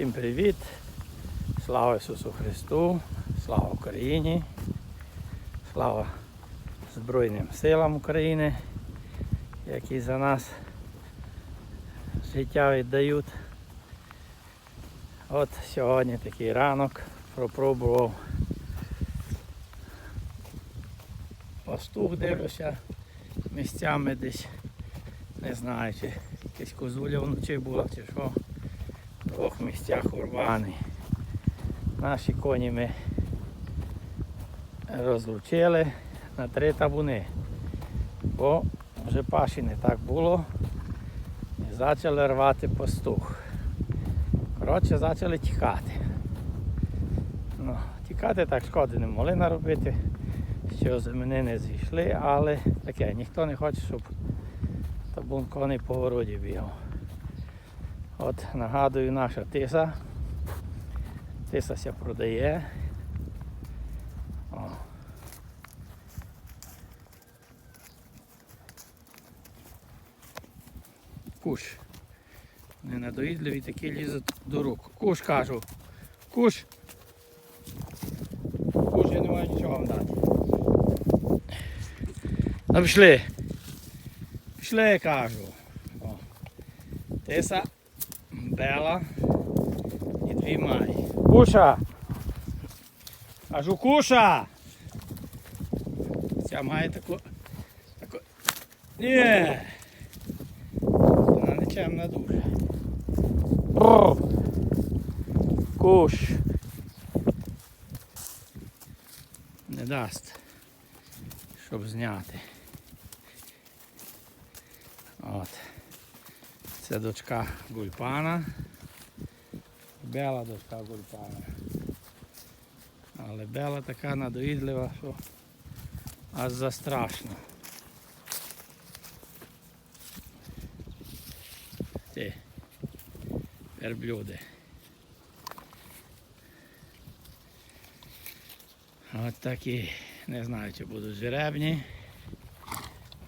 Всім привіт! Слава Ісусу Христу! Слава Україні! Слава Збройним силам України, які за нас життя віддають. От сьогодні такий ранок пропробував пастух дивлюся місцями десь, не знаю, чи якась козуля вночі була, чи що. Двох місцях урваний. Наші коні ми розлучили на три табуни, бо вже паші не так було і почали рвати пастух. Коротше, почали тікати. Ну, тікати так шкоди не могли наробити, що з мене не зійшли, але таке, ніхто не хоче, щоб табун коней по городі бігав. От нагадую наша тиса. Тиса ся продає. О. Куш. Ненадоїдливі такі лізуть до рук. Куш кажу. Куш. Куш, я не маю нічого вам дати. Ну пішли. Пішли, кажу. О. Тиса, Бела і дві май. Куша! Кажу, куша! Ця має таку. таку. Ні! Вона нечемна дуже. Бррр. Куш. Не дасть, щоб зняти. От. Це дочка Гульпана. Бела дочка Гульпана. Але Бела така надоїдлива, що аж за страшно. Ти верблюди. От такі, не знаю, чи будуть жеребні.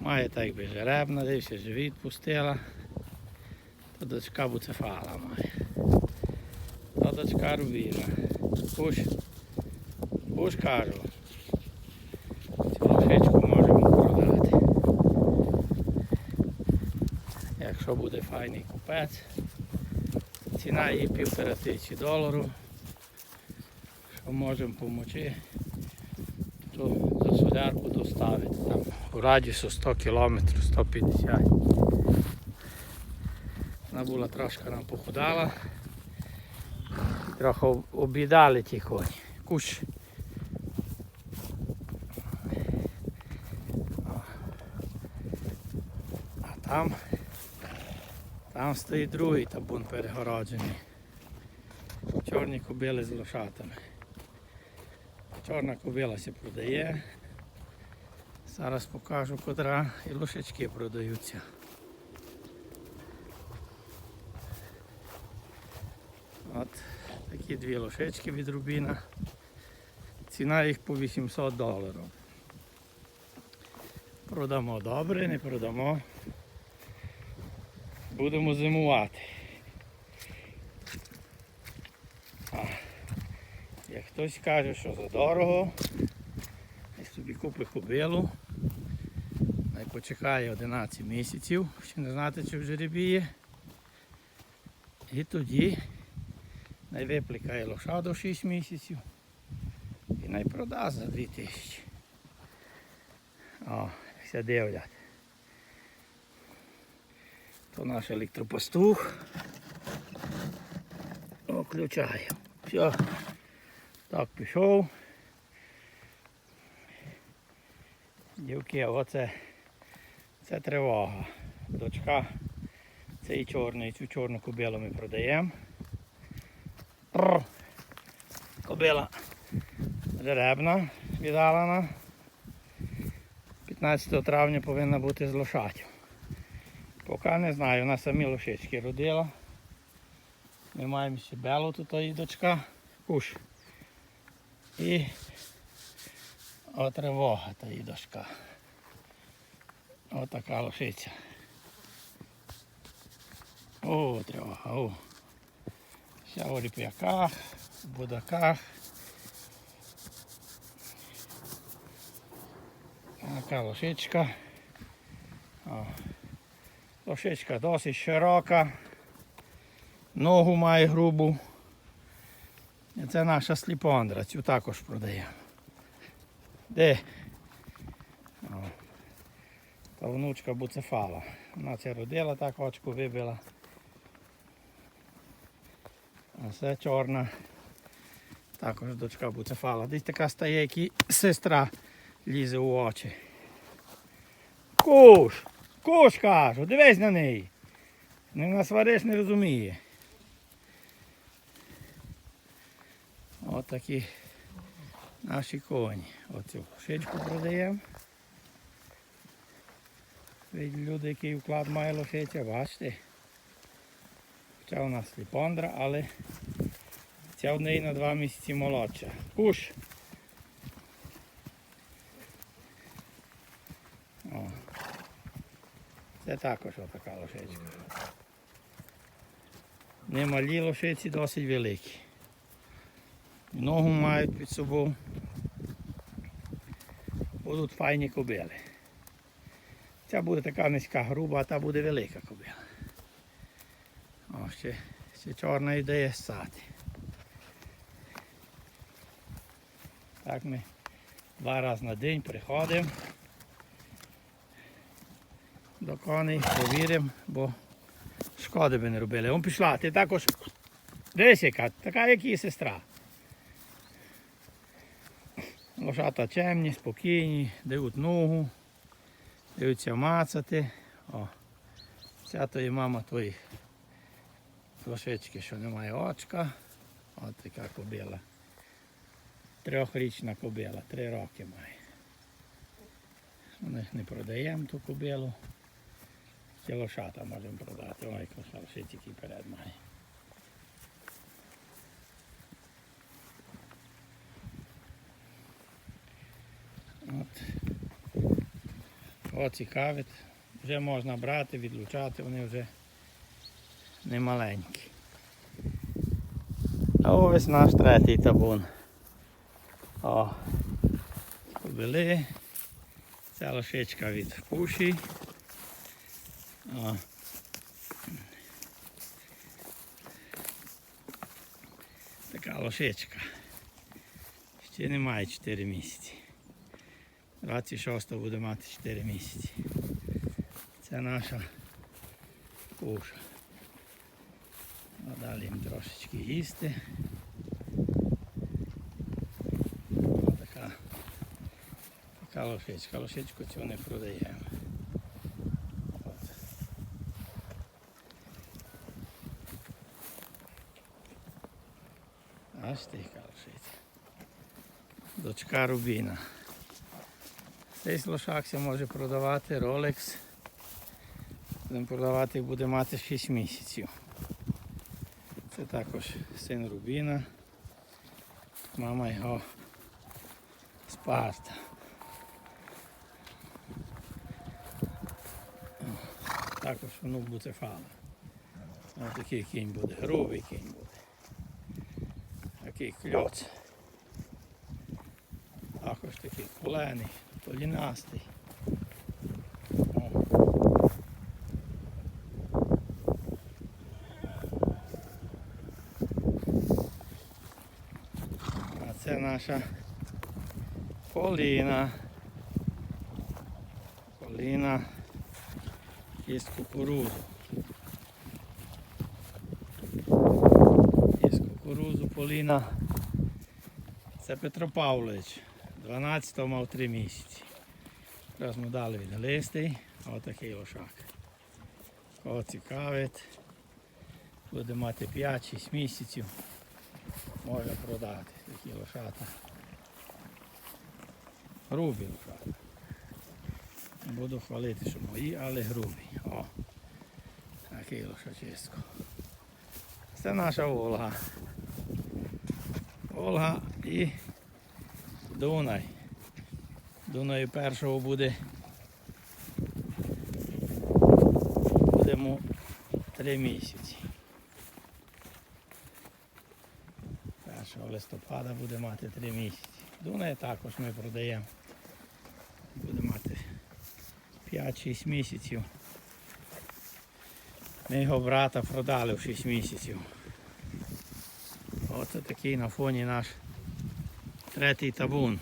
Має так би жеребна, дивися, живіт пустила. То дочка буцефала має. То дочка рубіна. Пуш. Пуш кажу. Цю лошичку можемо продати. Якщо буде файний купець. Ціна її півтора тисячі доларів. Що можемо допомогти, то за солярку доставити. Там у радіусу 100 км, 150 вона була трошки нам похудала. Трохи об- обідали ті коні. Куш. А там, там стоїть другий табун перегороджений. Чорні кобили з лошатами. Чорна кобила се продає. Зараз покажу котра і лошечки продаються. От такі дві лошечки від Рубіна. Ціна їх по 800 доларів. Продамо добре, не продамо. Будемо зимувати. А, як хтось каже, що за дорого, і собі купи кобилу. Най почекає 11 місяців, ще не знати, чи вже рябіє. І тоді най виплікає лошаду 6 місяців і най продасть за 2 тисячі. О, все дивлять. То наш електропастух. Включає. Все. Так, пішов. Дівки, оце це тривога. Дочка цей чорний, цю чорну кобилу ми продаємо. Пррр. Кобила жеребна, віддалена. 15 травня повинна бути з лошадю. Поки не знаю, вона самі лошички родила. Ми маємо ще белу тут її дочка. Куш. І от тривога та її дочка. Отака лошиця. О, тривога, о. Вся у ріп'яках, будаках. Така лошичка. О. Лошичка досить широка. Ногу має грубу. І це наша сліпондра, цю також продаємо. Де? О. Та внучка буцефала. Вона це родила, так очку вибила. Це чорна. Також дочка буцефала. Десь така стає, як і сестра лізе у очі. Куш! Куш кажу, дивись на неї. Не насвариш, не розуміє. От наші коні. Оцю лошичку продаємо. Виді люди, який вклад має лошиця, бачите. Хоча у нас ліпондра, але ця в неї на два місяці молодша. Куш! О. Це також отака лошичка. Немалі лошиці досить великі. Ногу мають під собою. Будуть файні кобили. Ця буде така низька груба, а та буде велика кобила. Ще, ще чорна ідея ссати. Так ми два рази на день приходимо до коней, повіримо, бо шкоди би не робили. Он пішла, ти також десь яка, така як і сестра. Лошата чемні, спокійні, дають ногу, даються мацати. О, ця то є мама твоїх лошички, що немає очка. От така кобила. Трьохрічна кобила, три роки має. Ми не продаємо ту кобилу. Ті лошата можемо продати. Ой, лошиці який перед має. От. О. Вже можна брати, відлучати, вони вже не маленькі. А ось наш третій табун. О, кобили. Ця лошичка від пуші. О. Така лошичка. Ще немає 4 місяці. 26 буде мати 4 місяці. Це наша куша. Далі їм трошечки їсти. О, така, така лошичка. Лошичку цю не продаємо. От. Аж ти лошиця. Дочка Рубіна. Цей лошак се може продавати Rolex. Будемо продавати буде мати 6 місяців. Це також син Рубіна. Мама його Спарта. Також внук буцефала. Ось такий кінь буде, грубий кінь буде. Такий кльоц. Також такий колений, полінастий. О. А це наша Поліна. Поліна із кукурузу. Із кукурузу Поліна. Це Петро Павлович. 12 мав 3 місяці. Зараз ми дали від листей. Отакий лошак. Кого цікавить. Буде мати 5-6 місяців. Може продати такі лошата. Грубі лошата. Не буду хвалити, що мої, але грубі. О, такий лошачисько. Це наша Волга. Волга і Дунай. Дунаю першого буде. Будемо три місяці. Листопада буде мати 3 місяці. Дунай також ми продаємо. Буде мати 5-6 місяців. Ми його брата продали в 6 місяців. Оце такий на фоні наш третій табун.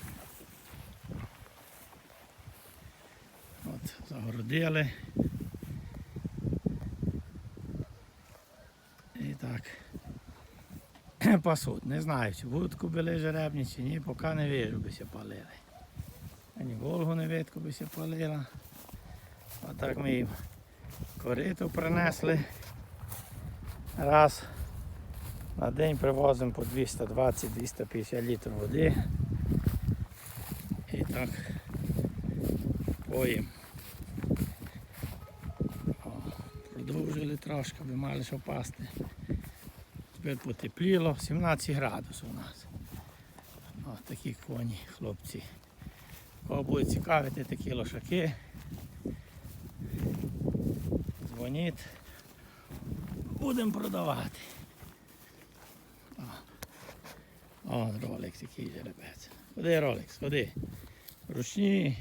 От, загородили. І так. Пасуть. Не знаю, чи будуть кобили жеребні, чи ні, поки не вижу, би се палили. Ані Волгу не видко би се палила. А так ми їм корито принесли. Раз на день привозимо по 220-250 літрів води. І так поїм. Продовжили трошки, би мали що пасти. Тепер потепліло, 17 градусів у нас. О, такі коні, хлопці. Кого буде цікавити такі лошаки, дзвоніть. Будемо продавати. О, О який жеребець. Ходи, Ролекс, ходи. Ручні.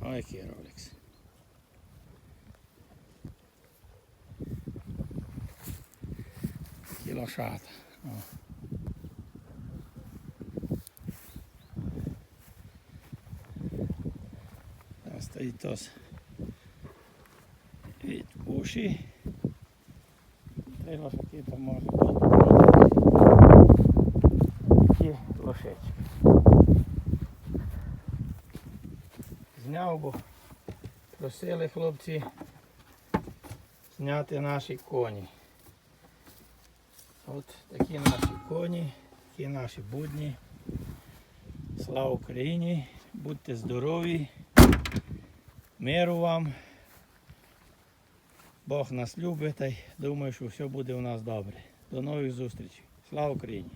О, який Ролекс. Такі лошата. О. Там стоїть тос від уші. Три лошаки там може. Такі лошечки. Зняв, бо просили хлопці зняти наші коні. От такі наші коні, такі наші будні. Слава Україні! Будьте здорові, миру вам. Бог нас любить та думаю, що все буде у нас добре. До нових зустрічей. Слава Україні!